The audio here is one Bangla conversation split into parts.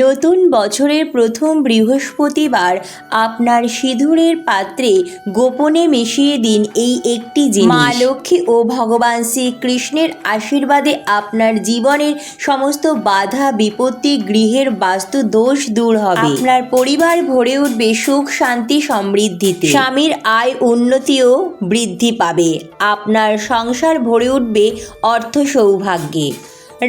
নতুন বছরের প্রথম বৃহস্পতিবার আপনার সিঁদুরের পাত্রে গোপনে মিশিয়ে দিন এই একটি জিনিস। মা লক্ষ্মী ও ভগবান শ্রীকৃষ্ণের আশীর্বাদে আপনার জীবনের সমস্ত বাধা বিপত্তি গৃহের বাস্তু দোষ দূর হবে। আপনার পরিবার ভরে উঠবে সুখ শান্তি সমৃদ্ধিতে। স্বামীর আয় উন্নতিও বৃদ্ধি পাবে। আপনার সংসার ভরে উঠবে অর্থ সৌভাগ্যে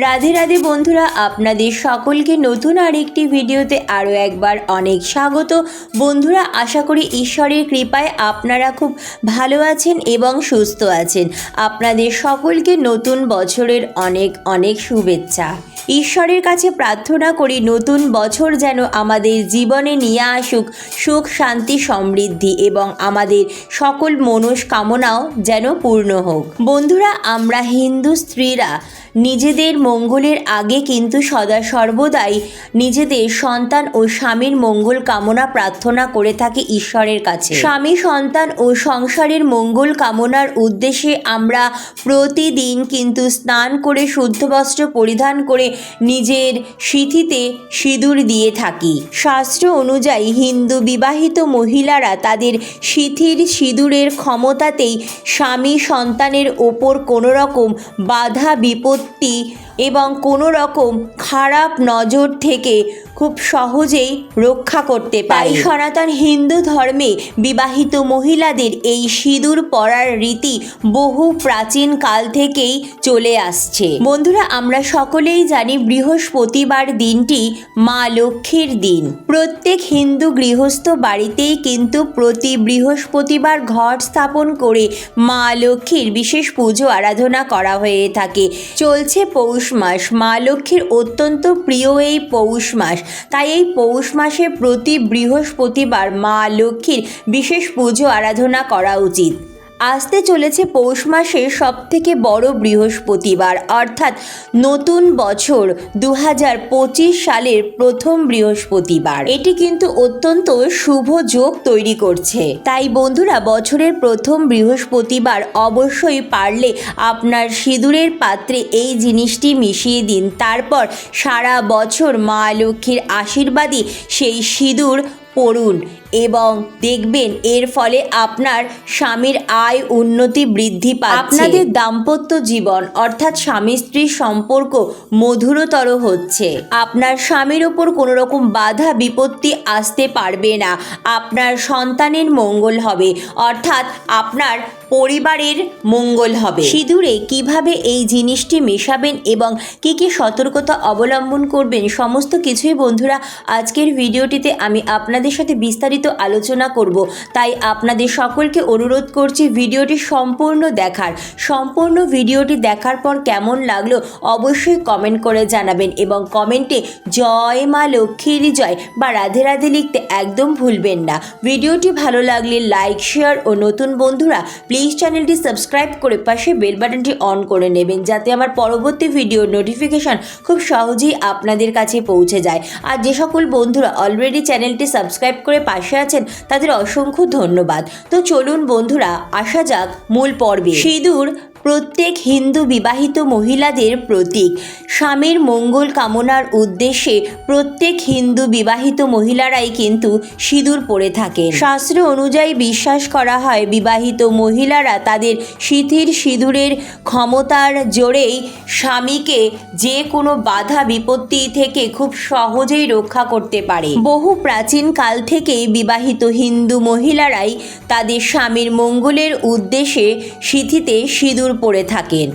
রাধে রাধে বন্ধুরা, আপনাদের সকলকে নতুন আরেকটি ভিডিওতে আরও একবার অনেক স্বাগত। বন্ধুরা, আশা করি ঈশ্বরের কৃপায় আপনারা খুব ভালো আছেন এবং সুস্থ আছেন। আপনাদের সকলকে নতুন বছরের অনেক অনেক শুভেচ্ছা। ঈশ্বরের কাছে প্রার্থনা করি নতুন বছর যেন আমাদের জীবনে নিয়ে আসুক সুখ শান্তি সমৃদ্ধি এবং আমাদের সকল মনস্কামনাও যেন পূর্ণ হোক। বন্ধুরা আমরা হিন্দু স্ত্রীরা নিজেদের মঙ্গলের আগে কিন্তু সদা সর্বদাই নিজেদের সন্তান ও স্বামীর মঙ্গল কামনা প্রার্থনা করে থাকি ঈশ্বরের কাছে। স্বামী সন্তান ও সংসারের মঙ্গল কামনার উদ্দেশ্যে আমরা প্রতিদিন কিন্তু স্নান করে শুদ্ধ বস্ত্র পরিধান করে নিজের সিথিতে সিঁদুর দিয়ে থাকি। শাস্ত্র অনুযায়ী হিন্দু বিবাহিত মহিলারা তাদের সিথির সিঁদুরের ক্ষমতাতেই স্বামী সন্তানের ওপর কোনো রকম বাধা বিপত্তি এবং কোনো রকম খারাপ নজর থেকে খুব সহজেই রক্ষা করতে পারে। সনাতন হিন্দু ধর্মে বিবাহিত মহিলাদের এই সিঁদুর পরার রীতি বহু প্রাচীন কাল থেকেই চলে আসছে। বন্ধুরা, আমরা সকলেই জানি বৃহস্পতিবার দিনটি মা লক্ষ্মীর দিন। প্রত্যেক হিন্দু গৃহস্থ বাড়িতেই কিন্তু প্রতি বৃহস্পতিবার ঘট স্থাপন করে মা লক্ষ্মীর বিশেষ পুজো আরাধনা করা হয়ে থাকে। চলছে পৌষ মাস। মা লক্ষ্মীর অত্যন্ত প্রিয় এই পৌষ মাস। তাই এই পৌষ মাসে প্রতি বৃহস্পতিবার মা লক্ষ্মীর বিশেষ পুজো আরাধনা করা উচিত। আসতে চলেছে পৌষ মাসের সব থেকে বড় বৃহস্পতিবার, অর্থাৎ নতুন বছর দু হাজার পঁচিশ সালের প্রথম বৃহস্পতিবার। এটি কিন্তু অত্যন্ত শুভ যোগ তৈরি করছে। তাই বন্ধুরা, বছরের প্রথম বৃহস্পতিবার অবশ্যই পারলে আপনার সিঁদুরের পাত্রে এই জিনিসটি মিশিয়ে দিন। তারপর সারা বছর মা লক্ষ্মীর আশীর্বাদী সেই সিঁদুর পড়ুন এবং দেখবেন এর ফলে আপনার স্বামীর আয় উন্নতি বৃদ্ধি পাচ্ছে। আপনাদের দাম্পত্য জীবন অর্থাৎ স্বামী স্ত্রীর সম্পর্ক মধুরতর হচ্ছে। আপনার স্বামীর ওপর কোনো রকম বাধা বিপত্তি আসতে পারবে না। আপনার সন্তানের মঙ্গল হবে। অর্থাৎ আপনার পরিবারের মঙ্গল হবে। সিঁদুরে কীভাবে এই জিনিসটি মেশাবেন এবং কি কি সতর্কতা অবলম্বন করবেন সমস্ত কিছুই বন্ধুরা আজকের ভিডিওটিতে আমি আপনাদের সাথে বিস্তারিত আলোচনা করব। তাই আপনাদের সকলকে অনুরোধ করছি ভিডিওটি সম্পূর্ণ দেখার। সম্পূর্ণ ভিডিওটি দেখার পর কেমন লাগল অবশ্যই কমেন্ট করে জানাবেন এবং কমেন্টে জয় মা লক্ষ্মীর জয় বা রাধে রাধে লিখতে একদম ভুলবেন না। ভিডিওটি ভালো লাগলে লাইক, শেয়ার ও নতুন বন্ধুরা প্লিজ চ্যানেলটি সাবস্ক্রাইব করে পাশে বেল বাটনটি অন করে নেবেন যাতে আমার পরবর্তী ভিডিওর নোটিফিকেশান খুব সহজেই আপনাদের কাছে পৌঁছে যায়। আর যে সকল বন্ধুরা অলরেডি চ্যানেলটি সাবস্ক্রাইব করে পাশে আছেন, তাদের অসংখ্য ধন্যবাদ। তো চলুন বন্ধুরা, আসা যাক মূল পর্বে। সিঁদুর প্রত্যেক হিন্দু বিবাহিত মহিলাদের প্রতীক। স্বামীর মঙ্গল কামনার উদ্দেশ্যে প্রত্যেক হিন্দু বিবাহিত মহিলারাই কিন্তু সিঁদুর পরে থাকে শাস্ত্র অনুযায়ী বিশ্বাস করা হয়, বিবাহিত মহিলারা তাদের সিথির সিঁদুরের ক্ষমতার জোরেই স্বামীকে যে কোনো বাধা বিপত্তি থেকে খুব সহজেই রক্ষা করতে পারে। বহু প্রাচীন কাল থেকেই বিবাহিত হিন্দু মহিলারাই তাদের স্বামীর মঙ্গলের উদ্দেশ্যে সিথিতে সিঁদুর পরে থাকেন।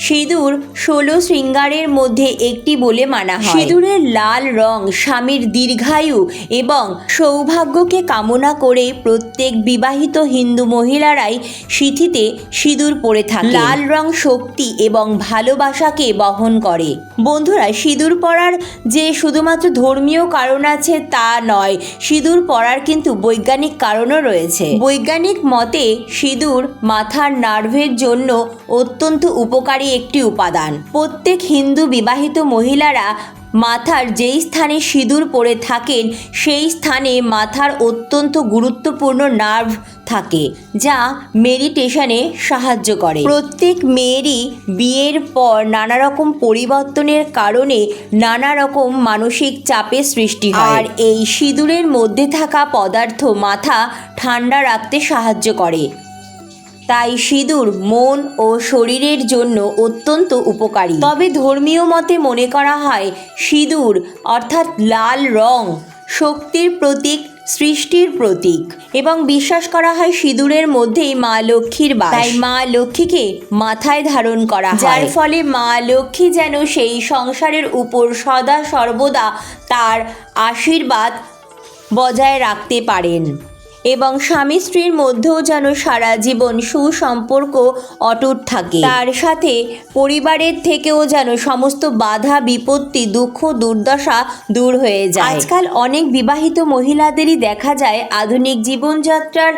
সিঁদুর ষোলো শৃঙ্গারের মধ্যে একটি বলে মানা হয়। সিঁদুরের লাল রং স্বামীর দীর্ঘায়ু এবং সৌভাগ্যকে কামনা করে প্রত্যেক বিবাহিত হিন্দু মহিলারাই সিথিতে সিঁদুর পরে থাকে। লাল রং শক্তি এবং ভালোবাসাকে বহন করে। বন্ধুরা সিঁদুর পরার যে শুধুমাত্র ধর্মীয় কারণ আছে তা নয় সিঁদুর পরার কিন্তু বৈজ্ঞানিক কারণও রয়েছে। বৈজ্ঞানিক মতে সিঁদুর মাথার নার্ভের জন্য অত্যন্ত উপকারী একটি উপাদান। প্রত্যেক হিন্দু বিবাহিত মহিলারা মাথার যেই স্থানে সিঁদুর পরে থাকেন সেই স্থানে মাথার অত্যন্ত গুরুত্বপূর্ণ নার্ভ থাকে যা মেডিটেশনে সাহায্য করে। প্রত্যেক মেয়েরই বিয়ের পর নানা রকম পরিবর্তনের কারণে নানা রকম মানসিক চাপের সৃষ্টি হয়। আর এই সিঁদুরের মধ্যে থাকা পদার্থ মাথা ঠান্ডা রাখতে সাহায্য করে। তাই সিঁদুর মন ও শরীরের জন্য অত্যন্ত উপকারী। তবে ধর্মীয় মতে মনে করা হয় সিঁদুর, অর্থাৎ লাল রং, শক্তির প্রতীক, সৃষ্টির প্রতীক এবং বিশ্বাস করা হয় সিঁদুরের মধ্যেই মা লক্ষ্মীর বাস। তাই মা লক্ষ্মীকে মাথায় ধারণ করা যার ফলে মা লক্ষ্মী যেন সেই সংসারের উপর সদা সর্বদা তার আশীর্বাদ বজায় রাখতে পারেন। এবং স্বামী স্ত্রীর মধ্যেও যেন সারা জীবন সুসম্পর্ক অটুট থাকে। তার সাথে পরিবারের থেকেও যেন সমস্ত বাধা, বিপত্তি, দুঃখ, দুর্দশা দূর হয়ে যায়। আজকাল অনেক বিবাহিত মহিলাদেরই দেখা যায় আধুনিক জীবনযাত্রার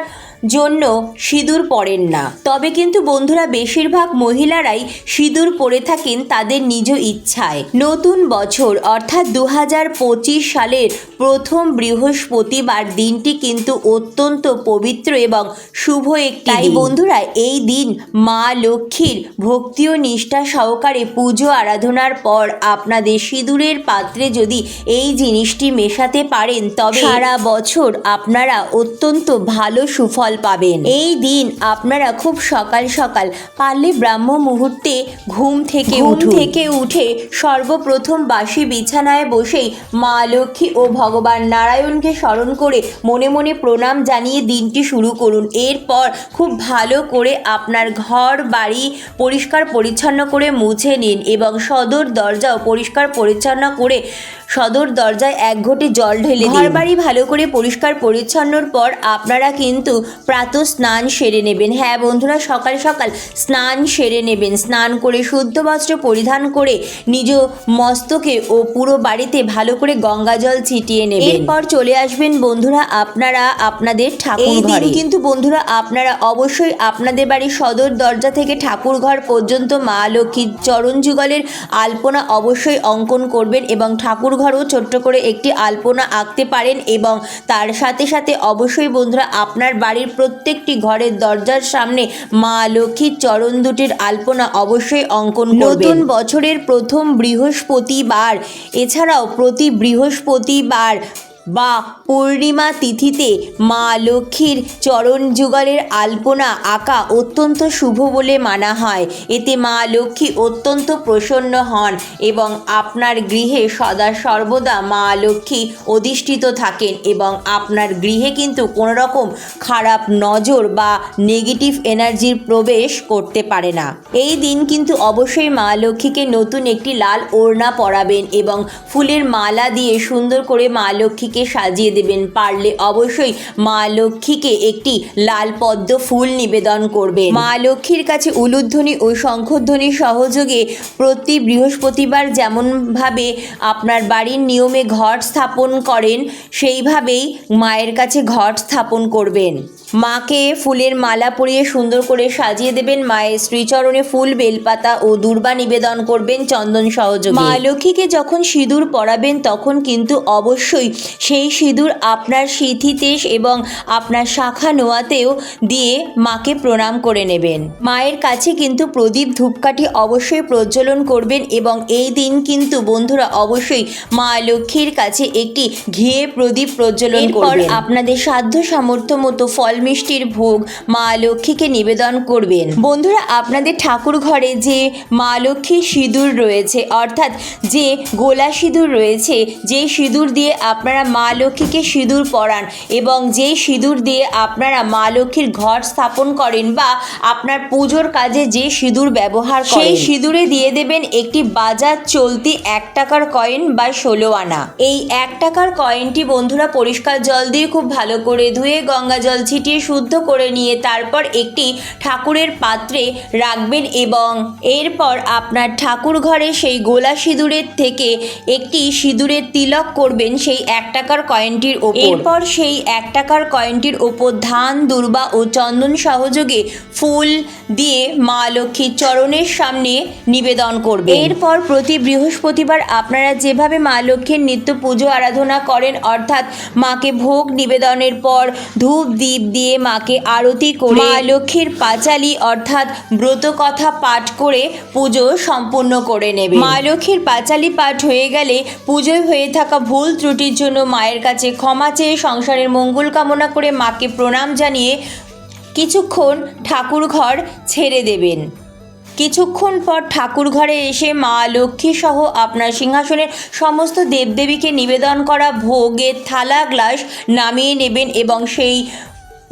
জন্য সিঁদুর পরেন না। তবে কিন্তু বন্ধুরা বেশিরভাগ মহিলারাই সিঁদুর পরে থাকেন তাদের নিজ ইচ্ছায়। নতুন বছর অর্থাৎ দু হাজার পঁচিশ সালের প্রথম বৃহস্পতিবার দিনটি কিন্তু অত্যন্ত পবিত্র এবং শুভ একটি তাই বন্ধুরা এই দিন মা লক্ষ্মীর ভক্তি ও নিষ্ঠা সহকারে পুজো আরাধনার পর আপনাদের সিঁদুরের পাত্রে যদি এই জিনিসটি মেশাতে পারেন তবে সারা বছর আপনারা অত্যন্ত ভালো সুফল পাবেন। এই দিন আপনারা খুব সকাল সকাল পারলে ব্রাহ্ম মুহূর্তে ঘুম থেকে থেকে উঠে সর্বপ্রথম বাসি বিছানায় বসেই মা লক্ষ্মী ও ভগবান নারায়ণকে স্মরণ করে মনে মনে প্রণাম জানিয়ে দিনটি শুরু করুন। এরপর খুব ভালো করে আপনার ঘর বাড়ি পরিষ্কার পরিচ্ছন্ন করে মুছে নিন এবং সদর দরজাও পরিষ্কার পরিচ্ছন্ন করে সদর দরজায় এক ঘটি জল ঢেলে ঘর বাড়ি ভালো করে পরিষ্কার পরিচ্ছন্নর পর আপনারা কিন্তু প্রাত স্নান সেরে নেবেন। হ্যাঁ বন্ধুরা সকাল সকাল স্নান সেরে নেবেন। স্নান করে শুদ্ধ বস্ত্র পরিধান করে নিজ মস্তকে ও পুরো বাড়িতে ভালো করে গঙ্গা জল ছিটিয়ে নেবেন। এরপর চলে আসবেন বন্ধুরা আপনারা আপনাদের ঠাকুর ঘরে কিন্তু বন্ধুরা আপনারা অবশ্যই আপনাদের বাড়ির সদর দরজা থেকে ঠাকুর ঘর পর্যন্ত মা লক্ষ্মীর চরণ যুগলের আলপনা অবশ্যই অঙ্কন করবেন এবং ঠাকুর ঘরও ছোট্ট করে একটি আলপনা আঁকতে পারেন এবং তার সাথে সাথে অবশ্যই বন্ধুরা আপনার বাড়ির প্রত্যেকটি ঘরের দরজার সামনে মা লক্ষ্মীর চরণ দুটির আলপনা অবশ্যই অঙ্কন নতুন বছরের প্রথম বৃহস্পতিবার এছাড়াও প্রতি বৃহস্পতিবার বা পূর্ণিমা তিথিতে মা লক্ষ্মীর চরণ যুগলের আলপনা আঁকা অত্যন্ত শুভ বলে মানা হয়। এতে মা লক্ষ্মী অত্যন্ত প্রসন্ন হন এবং আপনার গৃহে সদা সর্বদা মা লক্ষ্মী অধিষ্ঠিত থাকেন এবং আপনার গৃহে কিন্তু কোনো রকম খারাপ নজর বা নেগেটিভ এনার্জির প্রবেশ করতে পারে না। এই দিন কিন্তু অবশ্যই মা লক্ষ্মীকে নতুন একটি লাল ওড়না পরাবেন এবং ফুলের মালা দিয়ে সুন্দর করে মা লক্ষ্মীকে সাজিয়ে দেবেন পারলে অবশ্যই মা লক্ষ্মীকে একটি লাল পদ্ম ফুল নিবেদন করবেন। মা লক্ষ্মীর কাছে উলুধ্বনি ও শঙ্খধ্বনি সহযোগে প্রতি বৃহস্পতিবার যেমনভাবে আপনার বাড়ির নিয়মে ঘট স্থাপন করেন, সেইভাবেই মায়ের কাছে ঘট স্থাপন করবেন। মাকে ফুলের মালা পরিয়ে সুন্দর করে সাজিয়ে দেবেন মায়ের শ্রীচরণে ফুল বেলপাতা ও দুর্বা নিবেদন করবেন চন্দন সহযোগে। মা লক্ষ্মীকে যখন সিঁদুর পরাবেন তখন কিন্তু অবশ্যই সেই সিঁদুর আপনার সিথিতে এবং আপনার শাখা নোয়াতেও দিয়ে মাকে প্রণাম করে নেবেন। মায়ের কাছে কিন্তু প্রদীপ ধূপকাঠি অবশ্যই প্রজ্বলন করবেন এবং এই দিন কিন্তু বন্ধুরা অবশ্যই মা লক্ষ্মীর কাছে একটি ঘিয়ে প্রদীপ প্রজ্বলন করবেন। আপনাদের সাধ্য সামর্থ্য মতো ফল মিষ্টির ভোগ মা লক্ষ্মীকে নিবেদন করবেন। বন্ধুরা আপনাদের ঠাকুর ঘরে যে মা লক্ষ্মীর সিঁদুর রয়েছে অর্থাৎ যে গোলা সিঁদুর রয়েছে যে সিঁদুর দিয়ে আপনারা মা লক্ষ্মীকে সিঁদুর পরান এবং যে সিঁদুর দিয়ে আপনারা মা লক্ষ্মীর ঘর স্থাপন করেন বা আপনার পুজোর কাজে যে সিঁদুর ব্যবহার করেন সেই সিঁদুরে দিয়ে দেবেন একটি বাজার চলতি এক টাকার কয়েন বা ষোলো আনা। এই এক টাকার কয়েনটি বন্ধুরা পরিষ্কার জল দিয়ে খুব ভালো করে ধুয়ে গঙ্গা জল ছিটিয়ে ভিজিয়ে শুদ্ধ করে নিয়ে তারপর একটি ঠাকুরের পাত্রে রাখবেন এবং এরপর আপনার ঠাকুর ঘরে সেই গোলা সিঁদুরের থেকে একটি সিঁদুরের তিলক করবেন সেই এক টাকার কয়েনটির ওপর। এরপর সেই এক টাকার কয়েনটির ওপর ধান দুর্বা ও চন্দন সহযোগে ফুল দিয়ে মা লক্ষ্মীর চরণের সামনে নিবেদন করবে এরপর প্রতি বৃহস্পতিবার আপনারা যেভাবে মা লক্ষ্মীর নিত্য পুজো আরাধনা করেন অর্থাৎ মাকে ভোগ নিবেদনের পর ধূপ দ্বীপ দিয়ে মাকে আরতি করে মা লক্ষ্মীর পাঁচালি অর্থাৎ ব্রত কথা পাঠ করে পুজো সম্পূর্ণ করে নেবে। মা লক্ষ্মীর পাঁচালি পাঠ হয়ে গেলে পুজোয় হয়ে থাকা ভুল ত্রুটির জন্য মায়ের কাছে ক্ষমা চেয়ে সংসারের মঙ্গল কামনা করে মাকে প্রণাম জানিয়ে কিছুক্ষণ ঠাকুর ঘর ছেড়ে দেবেন। কিছুক্ষণ পর ঠাকুর ঘরে এসে মা লক্ষ্মী সহ আপনার সিংহাসনের সমস্ত দেবদেবীকে নিবেদন করা ভোগের থালা গ্লাস নামিয়ে নেবেন এবং সেই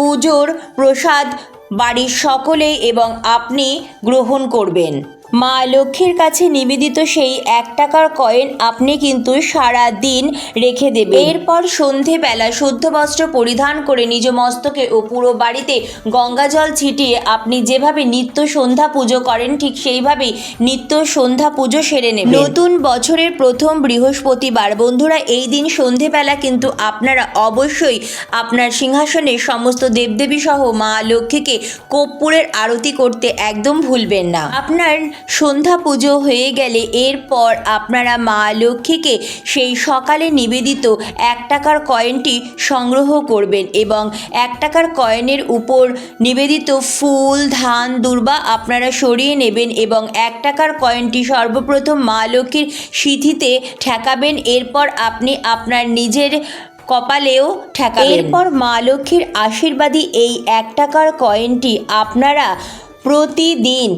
পুজোর প্রসাদ বাড়ির সকলে এবং আপনি গ্রহণ করবেন। মা লক্ষ্মীর কাছে নিবেদিত সেই এক টাকার কয়েন আপনি কিন্তু সারা দিন রেখে দেবেন। এরপর সন্ধেবেলা শুদ্ধ বস্ত্র পরিধান করে নিজ মস্তকে ও পুরো বাড়িতে গঙ্গা জল ছিটিয়ে আপনি যেভাবে নিত্য সন্ধ্যা পুজো করেন, ঠিক সেইভাবেই নিত্য সন্ধ্যা পুজো সেরে নেবেন। নতুন বছরের প্রথম বৃহস্পতিবার, বন্ধুরা, এই দিন সন্ধেবেলা কিন্তু আপনারা অবশ্যই আপনার সিংহাসনে সমস্ত দেবদেবী সহ মা লক্ষ্মীকে কর্পূরের আরতি করতে একদম ভুলবেন না। আপনার সন্ধ্যা পুজো হয়ে গেলে এরপর আপনারা মা লক্ষ্মীকে সেই সকালে নিবেদিত এক টাকার কয়েনটি সংগ্রহ করবেন এবং এক টাকার কয়েনের উপর নিবেদিত ফুল ধান দুর্বা আপনারা সরিয়ে নেবেন এবং এক টাকার কয়েনটি সর্বপ্রথম মা লক্ষ্মীর সিথিতে ঠেকাবেন। এরপর আপনি আপনার নিজের কপালেও ঠেকাবেন। এরপর মা লক্ষ্মীর আশীর্বাদী এই এক টাকার কয়েনটি আপনারা প্রতিদিন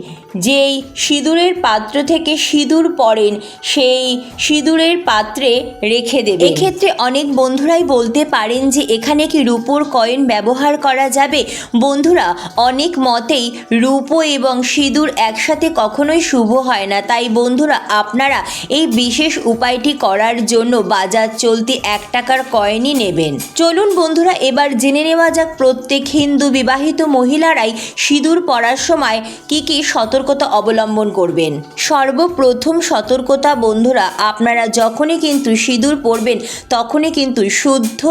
যেই সিঁদুরের পাত্র থেকে সিঁদুর পড়েন, সেই সিঁদুরের পাত্রে রেখে দেবে এক্ষেত্রে অনেক বন্ধুরাই বলতে পারেন যে, এখানে কি রূপোর কয়েন ব্যবহার করা যাবে? বন্ধুরা, অনেক মতেই রূপো এবং সিঁদুর একসাথে কখনোই শুভ হয় না। তাই বন্ধুরা, আপনারা এই বিশেষ উপায়টি করার জন্য বাজার চলতি এক টাকার কয়েনই নেবেন। চলুন বন্ধুরা, এবার জেনে নেওয়া যাক প্রত্যেক হিন্দু বিবাহিত মহিলারাই সিঁদুর পরার সময় কি কি সতর্কতা অবলম্বন করবেন। সর্বপ্রথম সতর্কতা বন্ধুরা, আপনারা যখনই কিন্তু সিঁদুর পরবেন, তখনই কিন্তু শুদ্ধ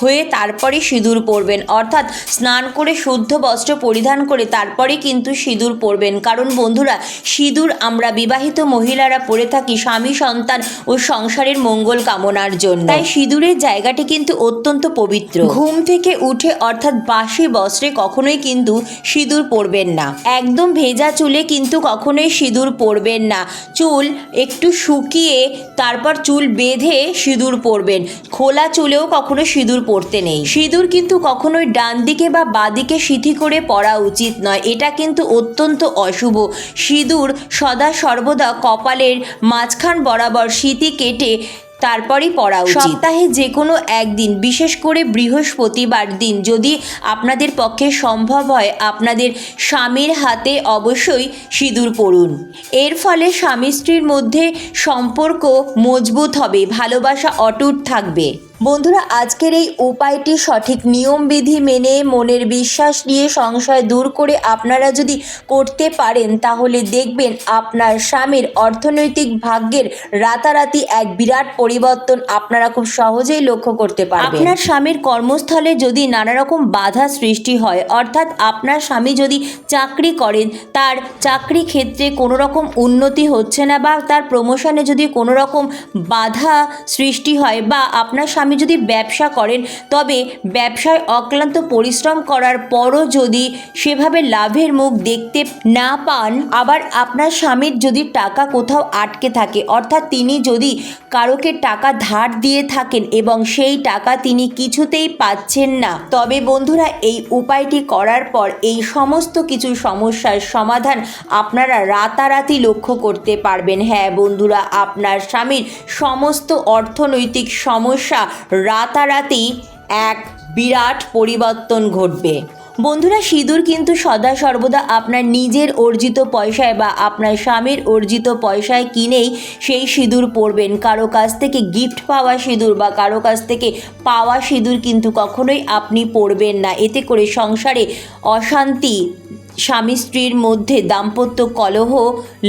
হয়ে তারপরে সিঁদুর পরবেন। অর্থাৎ স্নান করে শুদ্ধ বস্ত্র পরিধান করে তারপরে কিন্তু সিঁদুর পরবেন। কারণ বন্ধুরা, সিঁদুর আমরা বিবাহিত মহিলারা পরে থাকি স্বামী, সন্তান ও সংসারের মঙ্গল কামনার জন্য। তাই সিঁদুরের জায়গাটি কিন্তু অত্যন্ত পবিত্র। ঘুম থেকে উঠে অর্থাৎ বাসি বস্ত্রে কখনোই কিন্তু সিঁদুর পরবেন না। একদম ভেজা চুলে কিন্তু কখনোই সিঁদুর পরবেন না। চুল একটু শুকিয়ে তারপর চুল বেঁধে সিঁদুর পরবেন। খোলা চুলেও কখনো সিঁদুর পরতে নেই। সিঁদুর কিন্তু কখনোই ডান দিকে বা বাদিকে সিঁথি করে পরা উচিত নয়। এটা কিন্তু অত্যন্ত অশুভ। সিঁদুর সদা সর্বদা কপালের মাঝখান বরাবর সিথি কেটে তারপরেই পড়া উচিত। সপ্তাহে যে কোনো একদিন, বিশেষ করে বৃহস্পতিবার দিন, যদি আপনাদের পক্ষে সম্ভব হয়, আপনাদের স্বামীর হাতে অবশ্যই সিঁদুর পড়ুন। এর ফলে স্বামী স্ত্রীর মধ্যে সম্পর্ক মজবুত হবে, ভালোবাসা অটুট থাকবে। বন্ধুরা, আজকের এই উপায়টি সঠিক নিয়মবিধি মেনে মনের বিশ্বাস নিয়ে সংশয় দূর করে আপনারা যদি করতে পারেন, তাহলে দেখবেন আপনার স্বামীর অর্থনৈতিক ভাগ্যের রাতারাতি এক বিরাট পরিবর্তন আপনারা খুব সহজেই লক্ষ্য করতে পারবেন। আপনার স্বামীর কর্মস্থলে যদি নানা রকম বাধা সৃষ্টি হয়, অর্থাৎ আপনার স্বামী যদি চাকরি করেন, তার চাকরি ক্ষেত্রে কোনো রকম উন্নতি হচ্ছে না বা তার প্রমোশনে যদি কোনো রকম বাধা সৃষ্টি হয় বা আপনার স্বামী যদি ব্যবসা করেন, তবে ব্যবসায় অক্লান্ত পরিশ্রম করার পরও যদি সেভাবে লাভের মুখ দেখতে না পান, আবার আপনার স্বামীর যদি টাকা কোথাও আটকে থাকে, অর্থাৎ তিনি যদি কারোকে টাকা ধার দিয়ে থাকেন এবং সেই টাকা তিনি কিছুতেই পাচ্ছেন না, তবে বন্ধুরা এই উপায়টি করার পর এই সমস্ত কিছু সমস্যার সমাধান আপনারা রাতারাতি লক্ষ্য করতে পারবেন। হ্যাঁ বন্ধুরা, আপনার স্বামীর সমস্ত অর্থনৈতিক সমস্যা রাতারাতি এক বিরাট পরিবর্তন ঘটবে। বন্ধুরা, সিঁদুর কিন্তু সদা সর্বদা আপনার নিজের অর্জিত পয়সায় বা আপনার স্বামীর অর্জিত পয়সায় কিনেই সেই সিঁদুর পরবেন। কারও কাছ থেকে গিফট পাওয়া সিঁদুর বা কারও কাছ থেকে পাওয়া সিঁদুর কিন্তু কখনোই আপনি পরবেন না। এতে করে সংসারে অশান্তি স্বামী স্ত্রীর মধ্যে দাম্পত্য কলহ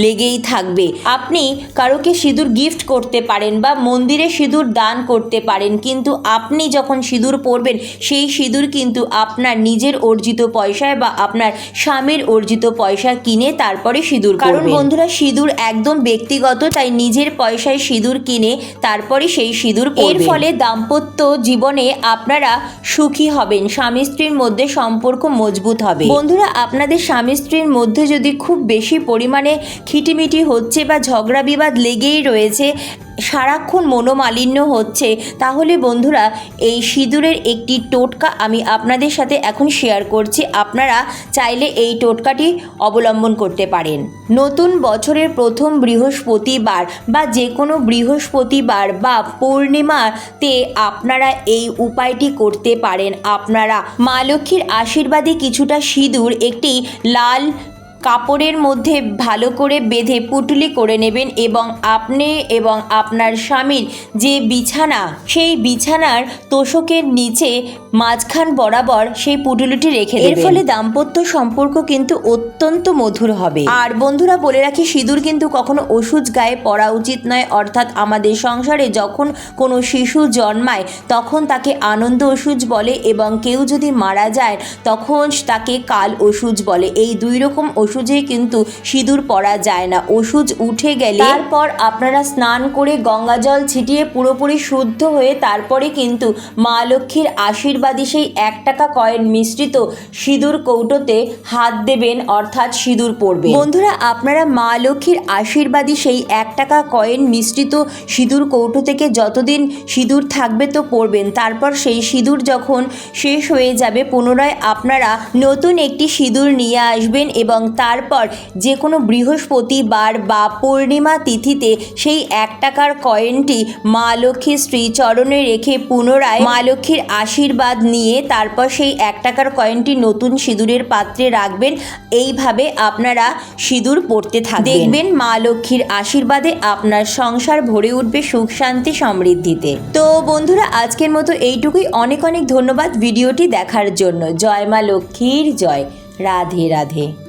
লেগেই থাকবে। আপনি কারোকে সিঁদুর গিফট করতে পারেন বা মন্দিরে সিঁদুর দান করতে পারেন কিন্তু আপনি যখন সিঁদুর পরবেন সেই সিঁদুর কিন্তু আপনার নিজের অর্জিত পয়সায় বা আপনার স্বামীর অর্জিত পয়সা কিনে তারপরে সিঁদুর কারণ বন্ধুরা সিঁদুর একদম ব্যক্তিগত তাই নিজের পয়সায় সিঁদুর কিনে তারপরে সেই সিঁদুর এর ফলে দাম্পত্য জীবনে আপনারা সুখী হবেন স্বামী স্ত্রীর মধ্যে সম্পর্ক মজবুত হবে। বন্ধুরা আপনাদের স্বামী স্ত্রীর মধ্যে যদি খুব বেশি পরিমাণে খিটিমিটি হচ্ছে বা ঝগড়া বিবাদ লেগেই রয়েছে সারাক্ষণ মনোমালিন্য হচ্ছে, তাহলে বন্ধুরা এই সিঁদুরের একটি টোটকা আমি আপনাদের সাথে এখন শেয়ার করছি। আপনারা চাইলে এই টোটকাটি অবলম্বন করতে পারেন। নতুন বছরের প্রথম বৃহস্পতিবার বা যে কোনো বৃহস্পতিবার বা পূর্ণিমাতে আপনারা এই উপায়টি করতে পারেন। আপনারা মা লক্ষ্মীর আশীর্বাদে কিছুটা সিঁদুর, একটি লাল কাপড়ের মধ্যে ভালো করে বেঁধে পুটলি করে নেবেন এবং আপনি এবং আপনার স্বামীর যে বিছানা সেই বিছানার তোষকের নিচে মাঝখান বরাবর সেই পুটুলিটি রেখে এর ফলে দাম্পত্য সম্পর্ক কিন্তু অত্যন্ত মধুর হবে। আর বন্ধুরা বলে রাখি সিঁদুর কিন্তু কখনো ওষুধ গায়ে পড়া উচিত নয়। অর্থাৎ আমাদের সংসারে যখন কোনো শিশু জন্মায় তখন তাকে আনন্দ ওষুধ বলে এবং কেউ যদি মারা যায় তখন তাকে কাল ওষুধ বলে। এই দুই রকম ওষুধে কিন্তু সিঁদুর পরা যায় না। ওষুধ উঠে গেলে তারপর আপনারা স্নান করে গঙ্গা জল ছিটিয়ে পুরোপুরি শুদ্ধ হয়ে তারপরে কিন্তু মা লক্ষ্মীর আশীর্বাদী সেই এক টাকা কয়েন মিশ্রিত সিঁদুর কৌটোতে হাত দেবেন, অর্থাৎ সিঁদুর পরবেন। বন্ধুরা, আপনারা মা লক্ষ্মীর আশীর্বাদী সেই এক টাকা কয়েন মিশ্রিত সিঁদুর কৌটো থেকে যতদিন সিঁদুর থাকবে তো পড়বেন তারপর সেই সিঁদুর যখন শেষ হয়ে যাবে, পুনরায় আপনারা নতুন একটি সিঁদুর নিয়ে আসবেন এবং তারপর যে কোনো বৃহস্পতিবার বা পূর্ণিমা তিথিতে সেই এক টাকার কয়েনটি মা লক্ষ্মীর শ্রীচরণে রেখে পুনরায় মা লক্ষ্মীর আশীর্বাদ নিয়ে তারপর সেই এক টাকার কয়েনটি নতুন সিঁদুরের পাত্রে রাখবেন। এইভাবে আপনারা সিঁদুর পড়তে থাকবেন। দেখবেন মা লক্ষ্মীর আশীর্বাদে আপনার সংসার ভরে উঠবে সুখ, শান্তি, সমৃদ্ধিতে। তো বন্ধুরা, আজকের মতো এইটুকুই। অনেক অনেক ধন্যবাদ ভিডিওটি দেখার জন্য। জয় মা লক্ষ্মীর, জয়। রাধে রাধে।